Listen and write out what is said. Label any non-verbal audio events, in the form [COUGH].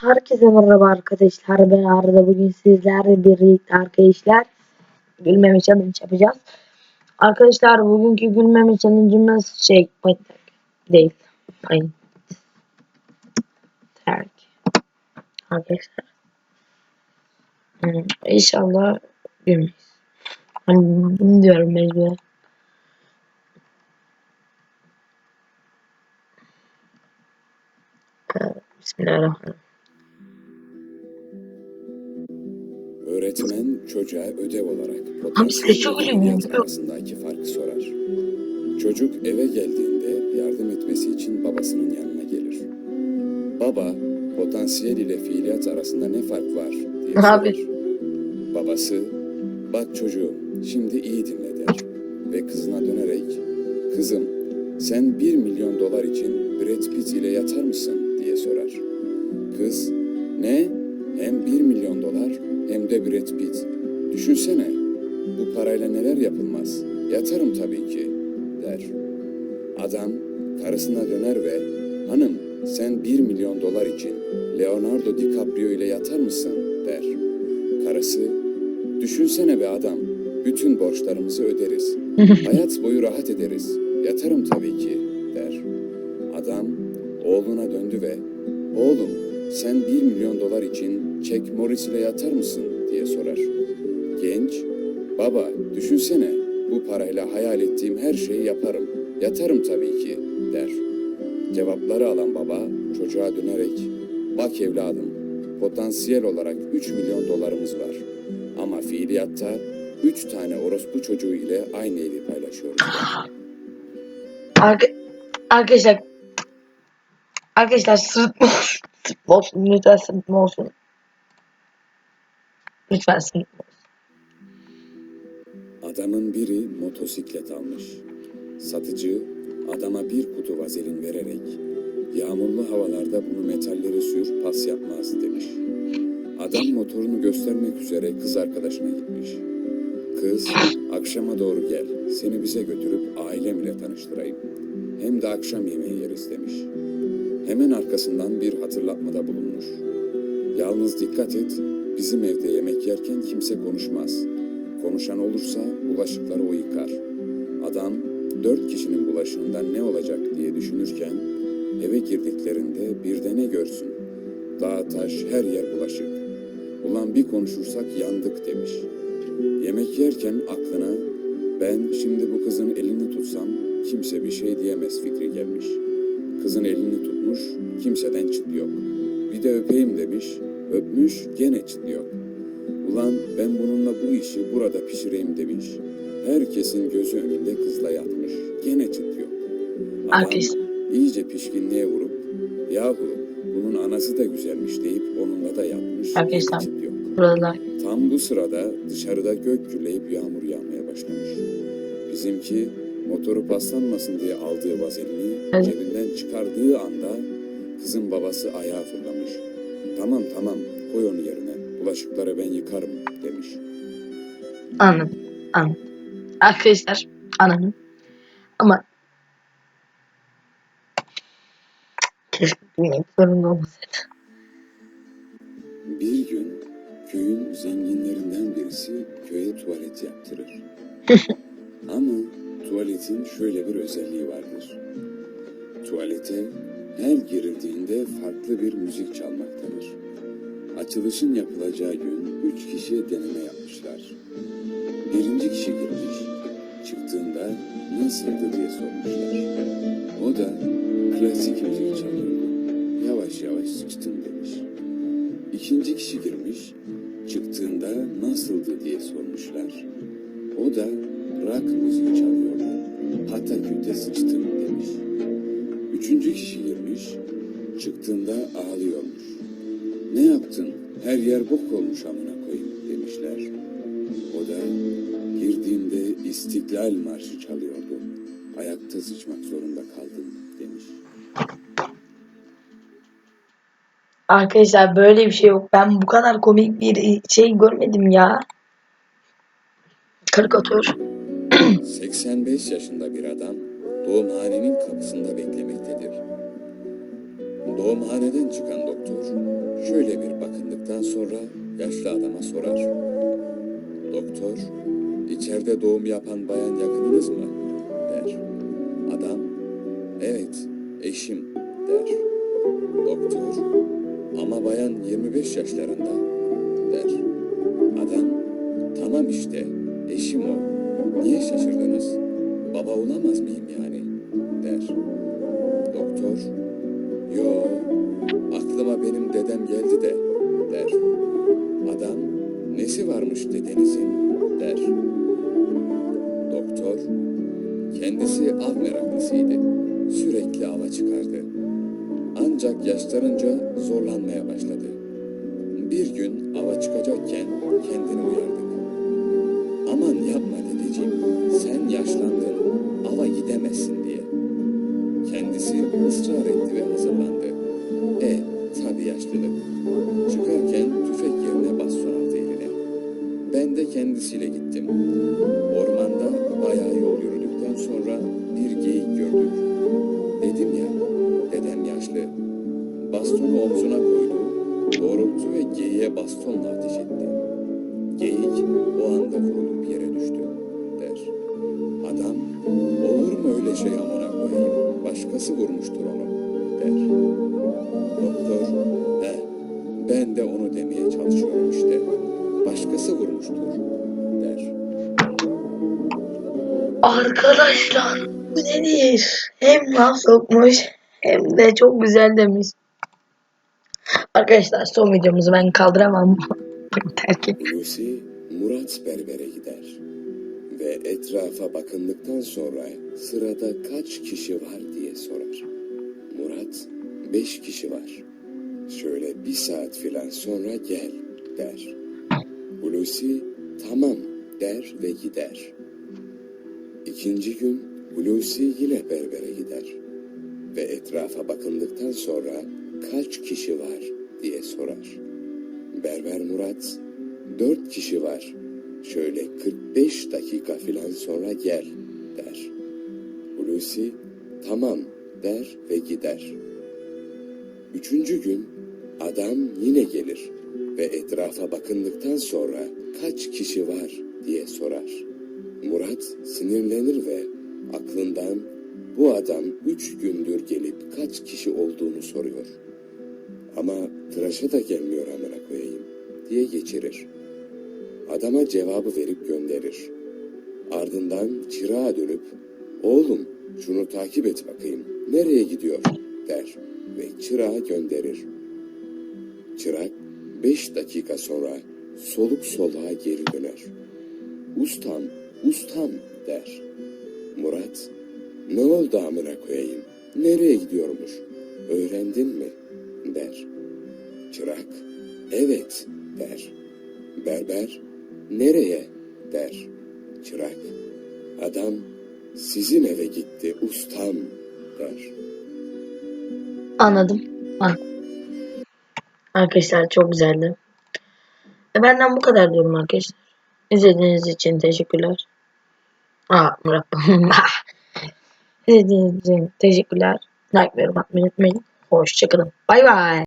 Herkese merhaba arkadaşlar. Ben Arda. Bugün sizlerle birlikte arkadaşlar gülmeme challenge yapacağız. Arkadaşlar bugünkü gülmeme challenge'ımız şey değil. Aynı. Terk. Arkadaşlar. Hmm, İnşallah gülmeyiz. Hani bunu diyorum mecbur. Bismillahirrahmanirrahim. Öğretmen çocuğa ödev olarak potansiyel ya. arasındaki farkı sorar. Çocuk eve geldiğinde yardım etmesi için babasının yanına gelir. Baba, potansiyel ile fiiliyat arasında ne fark var diye Abi. sorar. Babası, bak çocuğum şimdi iyi dinle der ve kızına dönerek, kızım sen bir milyon dolar için Brad Pitt ile yatar mısın diye sorar. Kız, ne? Hem bir milyon dolar hem de Brad Pitt. Düşünsene, bu parayla neler yapılmaz. Yatarım tabii ki, der. Adam karısına döner ve, hanım sen bir milyon dolar için Leonardo DiCaprio ile yatar mısın, der. Karısı, düşünsene be adam, bütün borçlarımızı öderiz. [LAUGHS] Hayat boyu rahat ederiz. Yatarım tabii ki, der. Adam oğluna döndü ve, oğlum sen bir milyon dolar için Jack Morris ile yatar mısın diye sorar. Genç, baba düşünsene bu parayla hayal ettiğim her şeyi yaparım. Yatarım tabii ki der. Cevapları alan baba çocuğa dönerek, bak evladım potansiyel olarak 3 milyon dolarımız var. Ama fiiliyatta 3 tane orospu çocuğu ile aynı evi paylaşıyoruz. Arka arkadaşlar Arkadaşlar sırıtma olsun. Lütfen sırıtma olsun. Lütfen sırıtma olsun. Adamın biri motosiklet almış. Satıcı adama bir kutu vazelin vererek yağmurlu havalarda bunu metallere sür pas yapmaz demiş. Adam motorunu göstermek üzere kız arkadaşına gitmiş. Kız akşama doğru gel seni bize götürüp ailem ile tanıştırayım. Hem de akşam yemeği yeriz demiş. Hemen arkasından bir hatırlatmada bulunmuş. Yalnız dikkat et, bizim evde yemek yerken kimse konuşmaz. Konuşan olursa bulaşıkları o yıkar. Adam dört kişinin bulaşığından ne olacak diye düşünürken eve girdiklerinde bir de ne görsün? Dağ taş her yer bulaşık. Ulan bir konuşursak yandık demiş. Yemek yerken aklına ben şimdi bu kızın elini tutsam kimse bir şey diyemez fikri gelmiş. Kızın elini tutmuş, kimseden çıt yok. Bir de öpeyim demiş, öpmüş gene çıt yok. Ulan ben bununla bu işi burada pişireyim demiş. Herkesin gözü önünde kızla yatmış. Gene çıt yok. Adam iyice pişkinliğe vurup yahu bunun anası da güzelmiş deyip onunla da yatmış. Arkadaşlar. yok. Buralar. Tam bu sırada dışarıda gök gürleyip yağmur yağmaya başlamış. Bizimki motoru paslanmasın diye aldığı vazelini Evet. cebinden çıkardığı anda kızın babası ayağa fırlamış. Tamam tamam koy onu yerine bulaşıkları ben yıkarım demiş. Anladım. Anladım. Arkadaşlar anladım. Ama keşke olmasaydı. Bir gün köyün zenginlerinden birisi köye tuvalet yaptırır. [LAUGHS] Tuvaletin şöyle bir özelliği vardır. Tuvalete her girildiğinde farklı bir müzik çalmaktadır. Açılışın yapılacağı gün üç kişi deneme yapmışlar. Birinci kişi girmiş, çıktığında nasıldı diye sormuşlar. O da klasik müzik çalıyordu. Yavaş yavaş sıçtım demiş. İkinci kişi girmiş, çıktığında nasıldı diye sormuşlar. O da rock müziği çalıyordu. Pataküte sıçtım demiş. Üçüncü kişi girmiş, çıktığında ağlıyormuş. Ne yaptın? Her yer bok olmuş amına koyayım demişler. O da girdiğimde İstiklal Marşı çalıyordu. Ayakta sıçmak zorunda kaldım demiş. Arkadaşlar böyle bir şey yok. Ben bu kadar komik bir şey görmedim ya. Karikatür. 85 yaşında bir adam doğumhanenin kapısında beklemektedir. Doğumhaneden çıkan doktor şöyle bir bakındıktan sonra yaşlı adama sorar. Doktor, içeride doğum yapan bayan yakınınız mı? der. Adam, evet, eşim der. Doktor, ama bayan 25 yaşlarında der. Adam, tamam işte, eşim o. Niye şaşırdınız? Baba olamaz mıyım yani? der. Doktor, yo, aklıma benim dedem geldi de, der. Adam, nesi varmış dedenizin, der. Doktor, kendisi av meraklısıydı. Sürekli ava çıkardı. Ancak yaşlanınca zorlanmaya başladı. Bir gün ava çıkacakken kendini uyardı. Aman yapma dedeciğim, sen yaşlandın, ava gidemezsin diye. Kendisi ısrar etti ve hazırlandı. E, tabi yaşlılık. Çıkarken tüfek yerine baston aldı eline. Ben de kendisiyle gittim. Ormanda bayağı yol yürüdükten sonra bir geyik gördük. Dedim ya, dedem yaşlı. Bastonu omzuna koydu, doğrulttu ve geyiğe bastonla ateş etti. Geyik o anda vurulup yere şey amına koyayım, başkası vurmuştur onu, der. Doktor, he, ben de onu demeye çalışıyorum işte. Başkası vurmuştur, der. Arkadaşlar bu nedir? Hem laf sokmuş hem de çok güzel demiş. Arkadaşlar son videomuzu ben kaldıramam. [LAUGHS] Terk et. Hulusi Murat berbere gider ve etrafa bakındıktan sonra sırada kaç kişi var diye sorar. Murat beş kişi var. Şöyle bir saat filan sonra gel der. Hulusi tamam der ve gider. İkinci gün Hulusi yine berbere gider ve etrafa bakındıktan sonra kaç kişi var diye sorar. Berber Murat, dört kişi var. Şöyle 45 dakika filan sonra gel der. Hulusi tamam der ve gider. Üçüncü gün adam yine gelir ve etrafa bakındıktan sonra kaç kişi var diye sorar. Murat sinirlenir ve aklından bu adam üç gündür gelip kaç kişi olduğunu soruyor. Ama tıraşa da gelmiyor amına koyayım diye geçirir. Adama cevabı verip gönderir. Ardından çırağa dönüp oğlum şunu takip et bakayım nereye gidiyor der ve çırağı gönderir. Çırak beş dakika sonra soluk soluğa geri döner. Ustam, ustam der. Murat, ne oldu amına koyayım? Nereye gidiyormuş? Öğrendin mi? der. Çırak, evet der. Berber, nereye? der. Çırak, adam sizin eve gitti ustam der. Anladım. An- Arkadaşlar çok güzeldi. E benden bu kadar diyorum arkadaşlar. İzlediğiniz için teşekkürler. Aa Murat. [LAUGHS] İzlediğiniz için teşekkürler. Like ve yorum atmayı unutmayın. Hoşçakalın. Bay bay.